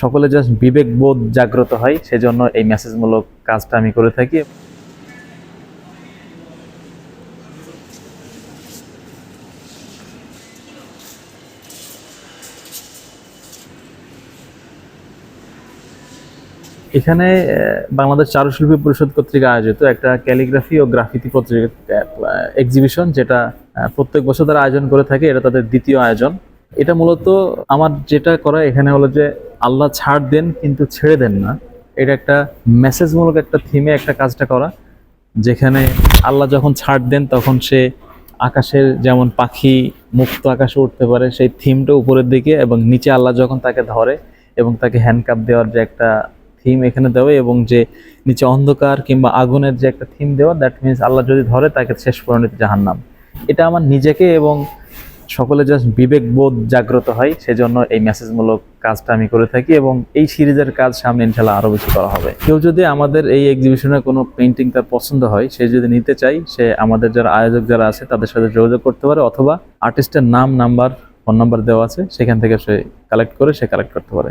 সকলে জাস্ট বিবেকবোধ জাগ্রত হয়, সেজন্য এই মেসেজমূলক কাজটা আমি করে থাকি। এখানে বাংলাদেশ চারুশিল্পী পরিষদ কর্তৃক আয়োজিত একটা ক্যালিগ্রাফি ও গ্রাফিতি পত্রিকা এক্সিবিশন যেটা প্রত্যেক বছর তারা আয়োজন করে থাকে, এটা তাদের দ্বিতীয় আয়োজন। এটা মূলত আমার যেটা করা এখানে হলো যে আল্লাহ ছাড় দেন কিন্তু ছেড়ে দেন না। এটা একটা মেসেজমূলক একটা থিমে একটা কাজটা করা, যেখানে আল্লাহ যখন ছাড় দেন তখন সে আকাশের যেমন পাখি মুক্ত আকাশে উঠতে পারে, সেই থিমটা উপরের দিকে এবং নিচে আল্লাহ যখন তাকে ধরে এবং তাকে হ্যান্ডকাপ দেওয়ার যে একটা থিম এখানে দেওয়া এবং যে নিচে অন্ধকার কিংবা আগুনের যে একটা থিম দেওয়া দ্যাট মিনস আল্লাহ যদি ধরে তাকে শেষ পরিণতি জাহান্নাম। এটা আমার নিজেকে এবং সকলে জাস্ট বিবেকবোধ জাগ্রত হয়, সেজন্য এই মেসেজমূলক কাজটা আমি করে থাকি এবং এই সিরিজের কাজ সামনে ইনশাল্লাহ আরও বেশি করা হবে। কেউ যদি আমাদের এই এক্সিবিশনে কোনো পেন্টিং তার পছন্দ হয়, সে যদি নিতে চাই সে আমাদের যারা আয়োজক যারা আছে, তাদের সাথে যোগাযোগ করতে পারে অথবা আর্টিস্টের নাম নাম্বার ফোন নাম্বার দেওয়া আছে, সেখান থেকে সে কালেক্ট করে সে কালেক্ট করতে পারে।